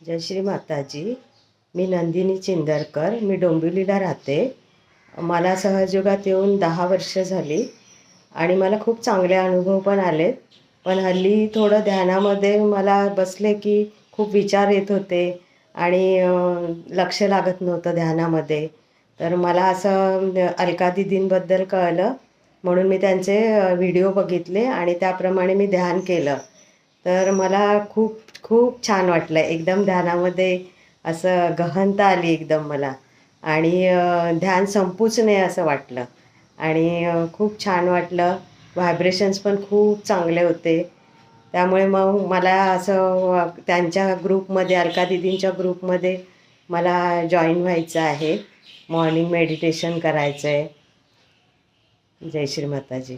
जय श्री माताजी. मी नंदिनी चिंदरकर मी डोंबिवलीला राहते. मला सहजयोगात येऊन दहा वर्ष झाली आणि मला खूप चांगले अनुभव पण आलेत. पण हल्ली थोडं ध्यानामध्ये मला बसले की खूप विचार येत होते आणि लक्ष लागत नव्हतं ध्यानामध्ये. तर मला असं अलका दिदींबद्दल कळलं. म्हणून मी त्यांचे व्हिडिओ बघितले आणि त्याप्रमाणे मी ध्यान केलं. तर मला खूप खूप छान वाटलं. एकदम ध्यानामध्ये असं गहनता आली एकदम मला. आणि ध्यान संपूच नये असं वाटलं. आणि खूप छान वाटलं. व्हायब्रेशन्स पण खूप चांगले होते. त्यामुळे मग मला असं त्यांच्या ग्रुपमध्ये अलका दिदींच्या ग्रुपमध्ये मला जॉईन व्हायचं आहे. मॉर्निंग मेडिटेशन करायचं आहे जय श्री माताजी.